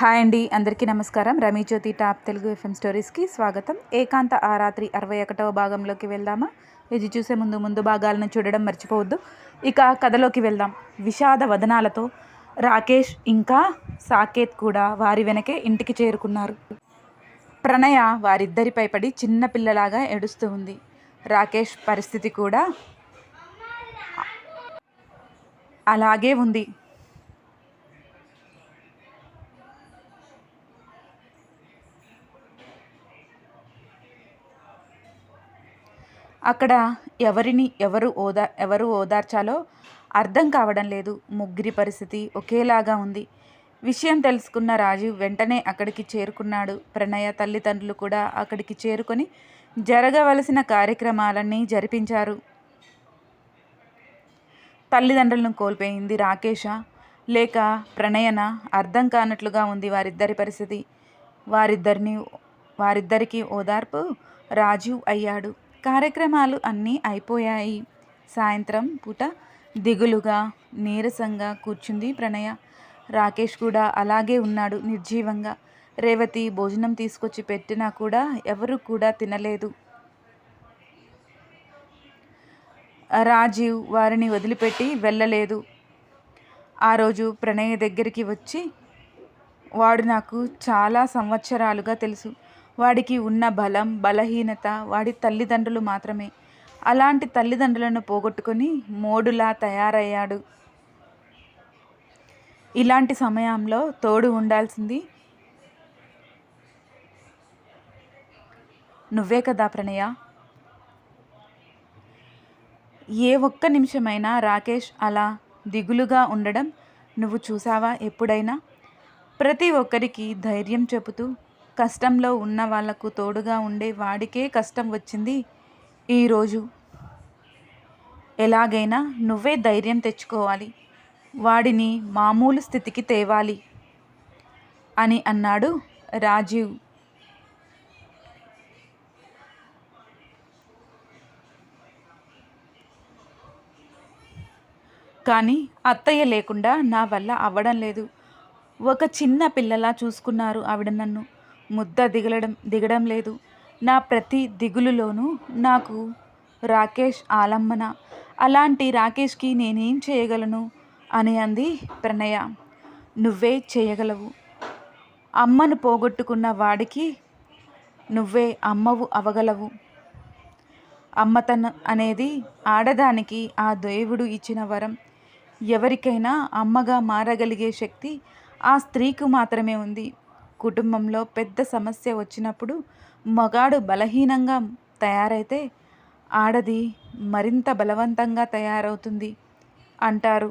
Hi అండి అందరికీ నమస్కారం. రమీ జ్యోతి టాప్ తెలుగు ఎఫ్ఎం స్టోరీస్కి స్వాగతం. ఏకాంత ఆ రాత్రి అరవై ఒకటవ భాగంలోకి వెళ్దామా? ఇది చూసే ముందు ముందు భాగాలను చూడడం మర్చిపోవద్దు. ఇక కథలోకి వెళ్దాం. విషాద వదనాలతో రాకేష్ ఇంకా సాకేత్ కూడా వారి వెనకే ఇంటికి చేరుకున్నారు. ప్రణయ వారిద్దరిపై పడి చిన్నపిల్లలాగా ఏడుస్తూ ఉంది. రాకేష్ పరిస్థితి కూడా అలాగే ఉంది. అక్కడ ఎవరిని ఎవరు ఓదా ఎవరు ఓదార్చాలో అర్థం కావడం లేదు. ముగ్గురి పరిస్థితి ఒకేలాగా ఉంది. విషయం తెలుసుకున్న రాజీవ్ వెంటనే అక్కడికి చేరుకున్నాడు. ప్రణయ తల్లిదండ్రులు కూడా అక్కడికి చేరుకొని జరగవలసిన కార్యక్రమాలన్నీ జరిపించారు. తల్లిదండ్రులను కోల్పోయింది రాకేష. లేక ప్రణయన? అర్థం కానట్లుగా ఉంది వారిద్దరి పరిస్థితి. వారిద్దరిని వారిద్దరికి ఓదార్పు రాజీవ్ అయ్యాడు. కార్యక్రమాలు అన్నీ అయిపోయాయి. సాయంత్రం పూట దిగులుగా నీరసంగా కూర్చుంది ప్రణయ. రాకేష్ కూడా అలాగే ఉన్నాడు నిర్జీవంగా. రేవతి భోజనం తీసుకొచ్చి పెట్టినా కూడా ఎవరు కూడా తినలేదు. రాజీవ్ వారిని వదిలిపెట్టి వెళ్ళలేదు. ఆ రోజు ప్రణయ దగ్గరికి వచ్చి వాడు నాకు చాలా సంవత్సరాలుగా తెలుసు. వాడికి ఉన్న బలం బలహీనత వాడి తల్లిదండ్రులు మాత్రమే. అలాంటి తల్లిదండ్రులను పోగొట్టుకొని మోడులా తయారయ్యాడు. ఇలాంటి సమయంలో తోడు ఉండాల్సింది నువ్వే కదా ప్రణయ. ఏ ఒక్క నిమిషమైనా రాకేష్ అలా దిగులుగా ఉండడం నువ్వు చూసావా ఎప్పుడైనా? ప్రతి ఒక్కరికి ధైర్యం చెబుతూ కష్టంలో ఉన్న వాళ్ళకు తోడుగా ఉండే వాడికే కష్టం వచ్చింది. ఈరోజు ఎలాగైనా నువ్వే ధైర్యం తెచ్చుకోవాలి. వాడిని మామూలు స్థితికి తేవాలి అని అన్నాడు రాజీవ్. కానీ అత్తయ్య లేకుండా నా వల్ల అవ్వడం లేదు. ఒక చిన్న పిల్లలా చూసుకున్నారు ఆవిడ నన్ను. ముద్ద దిగలడం దిగడం లేదు. నా ప్రతి దిగులులోనూ నాకు రాకేష్ ఆలంబన. అలాంటి రాకేష్కి నేనేం చేయగలను? అని అంది ప్రణయ. నువ్వే చేయగలవు. అమ్మను పోగొట్టుకున్న వాడికి నువ్వే అమ్మవు అవగలవు. అమ్మతనం అనేది ఆడదానికి ఆ దేవుడు ఇచ్చిన వరం. ఎవరికైనా అమ్మగా మారగలిగే శక్తి ఆ స్త్రీకి మాత్రమే ఉంది. కుటుంబంలో పెద్ద సమస్య వచ్చినప్పుడు మగాడు బలహీనంగా తయారైతే ఆడది మరింత బలవంతంగా తయారవుతుంది అంటారు.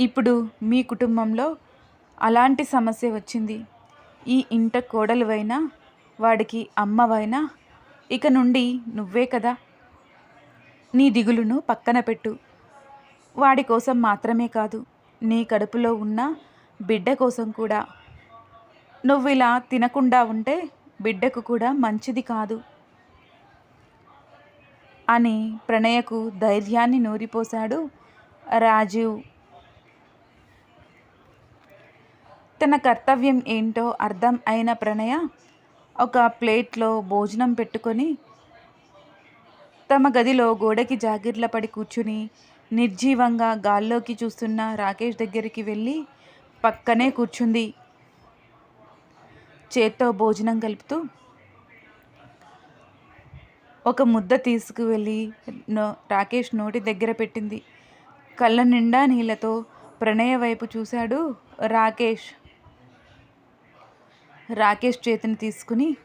ఇప్పుడు మీ కుటుంబంలో అలాంటి సమస్య వచ్చింది. ఈ ఇంట కోడలువైనా వాడికి అమ్మవైనా ఇక నుండి నువ్వే కదా. నీ దిగులును పక్కన పెట్టు. వాడి కోసం మాత్రమే కాదు నీ కడుపులో ఉన్న బిడ్డ కోసం కూడా. నువ్వు ఇలా తినకుండా ఉంటే బిడ్డకు కూడా మంచిది కాదు అని ప్రణయకు ధైర్యాన్ని నూరిపోశాడు రాజీవ్. తన కర్తవ్యం ఏంటో అర్థం అయిన ప్రణయ ఒక ప్లేట్లో భోజనం పెట్టుకొని తమ గదిలో గోడకి జాగిర్ల పడి కూర్చుని నిర్జీవంగా గాల్లోకి చూస్తున్న రాకేష్ దగ్గరికి వెళ్ళి పక్కనే కూర్చుంది. చేత్తో భోజనం కలుపుతూ ఒక ముద్ద తీసుకువెళ్ళి నో రాకేష్ నోటి దగ్గర పెట్టింది. కళ్ళ నిండా నీళ్ళతో ప్రణయ వైపు చూశాడు రాకేష్. రాకేష్ చేతిని తీసుకుని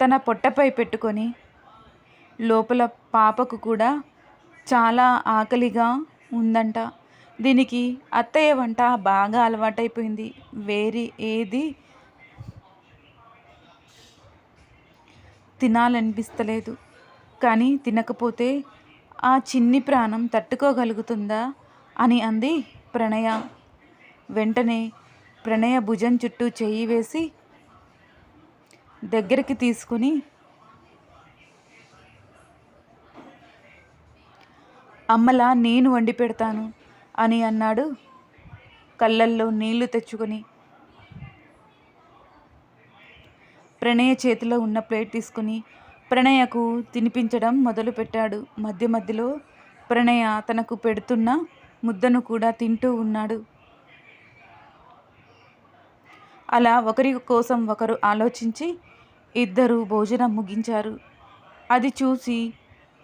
తన పొట్టపై పెట్టుకొని లోపల పాపకు కూడా చాలా ఆకలిగా ఉందంట. దీనికి అత్తయ్య వంట బాగా అలవాటైపోయింది. వేరే ఏది తినాలనిపిస్తలేదు. కానీ తినకపోతే ఆ చిన్ని ప్రాణం తట్టుకోగలుగుతుందా అని అంది ప్రణయ. వెంటనే ప్రణయ భుజం చుట్టూ చెయ్యి వేసి దగ్గరికి తీసుకుని అమ్మలా నేను వండి పెడతాను అని అన్నాడు. కళ్ళల్లో నీళ్ళు తెచ్చుకొని ప్రణయ చేతిలో ఉన్న ప్లేట్ తీసుకుని ప్రణయకు తినిపించడం మొదలుపెట్టాడు. మధ్య మధ్యలో ప్రణయ తనకు పెడుతున్న ముద్దను కూడా తింటూ ఉన్నాడు. అలా ఒకరి కోసం ఒకరు ఆలోచించి ఇద్దరు భోజనం ముగించారు. అది చూసి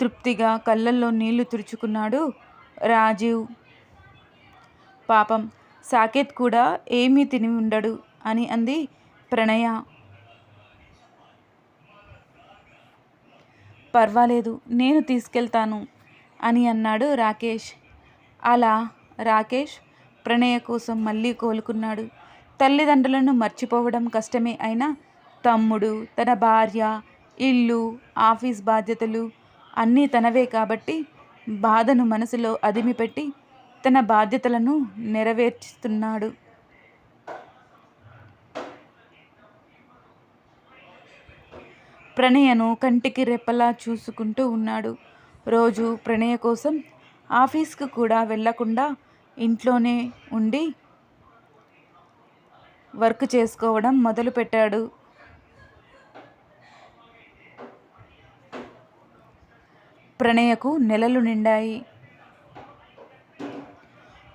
తృప్తిగా కళ్ళల్లో నీళ్ళు తుడుచుకున్నాడు రాజీవ్. పాపం సాకేత్ కూడా ఏమీ తిని ఉండడు అని అంది ప్రణయ. పర్వాలేదు నేను తీసుకెళ్తాను అని అన్నాడు రాకేష్. అలా రాకేష్ ప్రణయ కోసం మళ్ళీ కోలుకున్నాడు. తల్లిదండ్రులను మర్చిపోవడం కష్టమే అయినా తమ్ముడు తన భార్య ఇల్లు ఆఫీస్ బాధ్యతలు అన్నీ తనవే కాబట్టి బాధను మనసులో అదిమిపెట్టి తన బాధ్యతలను నెరవేర్చుతున్నాడు ప్రణయను కంటికి రెప్పలా చూసుకుంటూ ఉన్నాడు. రోజు ప్రణయ కోసం ఆఫీస్కు కూడా వెళ్ళకుండా ఇంట్లోనే ఉండి వర్క్ చేసుకోవడం మొదలుపెట్టాడు. ప్రణయకు నెలలు నిండాయి.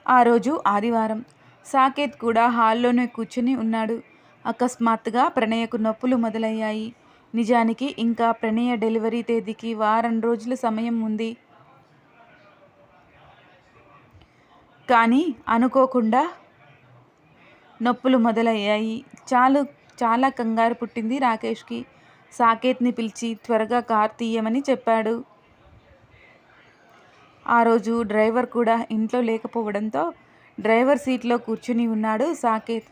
ఆ రోజు ఆదివారం సాకేత్ కూడా హాల్లోనే కూర్చుని ఉన్నాడు. అకస్మాత్తుగా ప్రణయకు నొప్పులు మొదలయ్యాయి. నిజానికి ఇంకా ప్రణయ డెలివరీ తేదీకి వారం రోజుల సమయం ఉంది. కానీ అనుకోకుండా నొప్పులు మొదలయ్యాయి. చాలు చాలా కంగారు పుట్టింది రాకేష్కి. సాకేత్ని పిలిచి త్వరగా కార్ తీయమని చెప్పాడు. ఆ రోజు డ్రైవర్ కూడా ఇంట్లో లేకపోవడంతో డ్రైవర్ సీట్లో కూర్చుని ఉన్నాడు సాకేత్.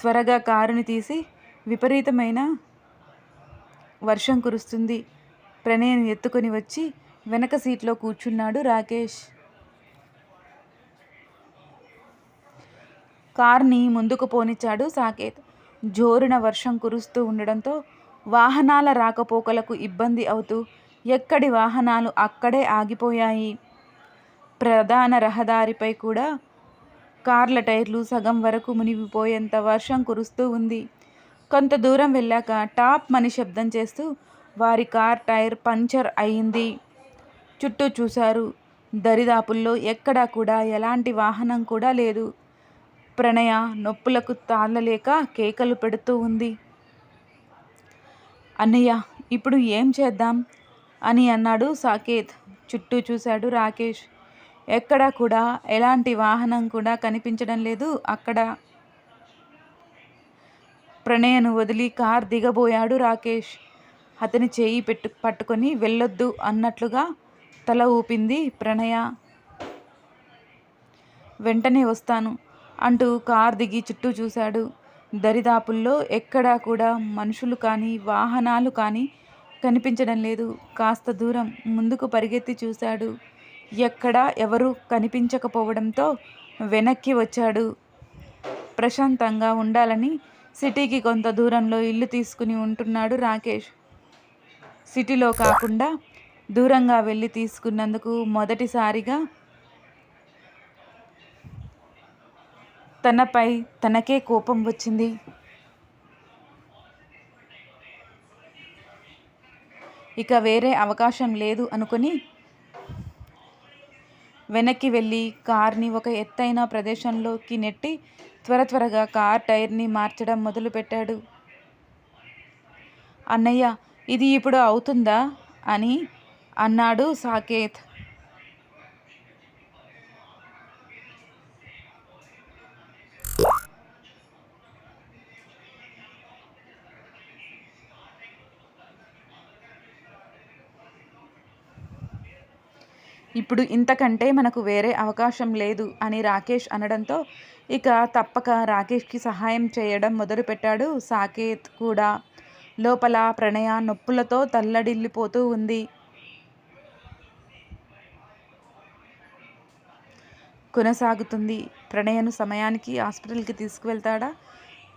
త్వరగా కారుని తీసి విపరీతమైన వర్షం కురుస్తుంది. ప్రణయను ఎత్తుకొని వచ్చి వెనక సీట్లో కూర్చున్నాడు రాకేష్. కార్ని ముందుకు పోనిచ్చాడు సాకేత్. జోరున వర్షం కురుస్తూ ఉండడంతో వాహనాల రాకపోకలకు ఇబ్బంది అవుతూ ఎక్కడి వాహనాలు అక్కడే ఆగిపోయాయి. ప్రధాన రహదారిపై కూడా కార్ల టైర్లు సగం వరకు మునిగిపోయేంత వర్షం కురుస్తూ ఉంది. కొంత దూరం వెళ్ళాక టాప్ మని శబ్దం చేస్తూ వారి కార్ టైర్ పంచర్ అయింది. చుట్టూ చూశారు. దరిదాపుల్లో ఎక్కడా కూడా ఎలాంటి వాహనం కూడా లేదు. ప్రణయ నొప్పులకు తాళలేక కేకలు పెడుతూ ఉంది. అన్నయ్య ఇప్పుడు ఏం చేద్దాం? అని అన్నాడు సాకేత్. చుట్టూ చూశాడు రాకేష్. ఎక్కడా కూడా ఎలాంటి వాహనం కూడా కనిపించడం లేదు. అక్కడ ప్రణయను వదిలి కార్ దిగబోయాడు రాకేష్. అతని చేయి పెట్టు పట్టుకొని వెళ్ళొద్దు అన్నట్లుగా తల ఊపింది ప్రణయ. వెంటనే వస్తాను అంటూ కార్ దిగి చుట్టూ చూశాడు. దరిదాపుల్లో ఎక్కడా కూడా మనుషులు కానీ వాహనాలు కానీ కనిపించడం లేదు. కాస్త దూరం ముందుకు పరిగెత్తి చూశాడు. ఎక్కడా ఎవరు కనిపించకపోవడంతో వెనక్కి వచ్చాడు. ప్రశాంతంగా ఉండాలని సిటీకి కొంత దూరంలో ఇల్లు తీసుకుని ఉంటున్నాడు రాకేష్. సిటీలో కాకుండా దూరంగా వెళ్ళి తీసుకున్నందుకు మొదటిసారిగా తనపై తనకే కోపం వచ్చింది. ఇక వేరే అవకాశం లేదు అనుకుని వెనక్కి వెళ్ళి కార్ని ఒక ఎత్తైన ప్రదేశంలోకి నెట్టి త్వర త్వరగా కార్ టైర్ని మార్చడం మొదలుపెట్టాడు. అన్నయ్య ఇది ఇప్పుడు అవుతుందా? అని అన్నాడు సాకేత్. ఇప్పుడు ఇంతకంటే మనకు వేరే అవకాశం లేదు అని రాకేష్ అనడంతో ఇక తప్పక రాకేష్కి సహాయం చేయడం మొదలుపెట్టాడు. సాకేత్ కూడా లోపల ప్రణయ నొప్పులతో తల్లడిల్లిపోతూ ఉంది. కొనసాగుతుంది. ప్రణయను సమయానికి హాస్పిటల్కి తీసుకువెళ్తాడా?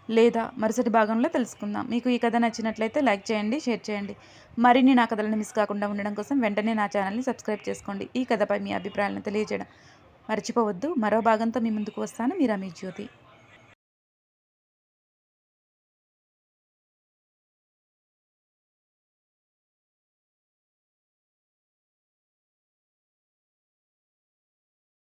లేదా మరుసటి భాగంలో తెలుసుకుందాం. మీకు ఈ కథ నచ్చినట్లయితే లైక్ చేయండి షేర్ చేయండి. మరిన్ని నా కథలను మిస్ కాకుండా ఉండడం కోసం వెంటనే నా ఛానల్ని సబ్స్క్రైబ్ చేసుకోండి. ఈ కథపై మీ అభిప్రాయాలను తెలియజేయడం మర్చిపోవద్దు. మరో భాగంతో మీ ముందుకు వస్తాను. మీ జ్యోతి.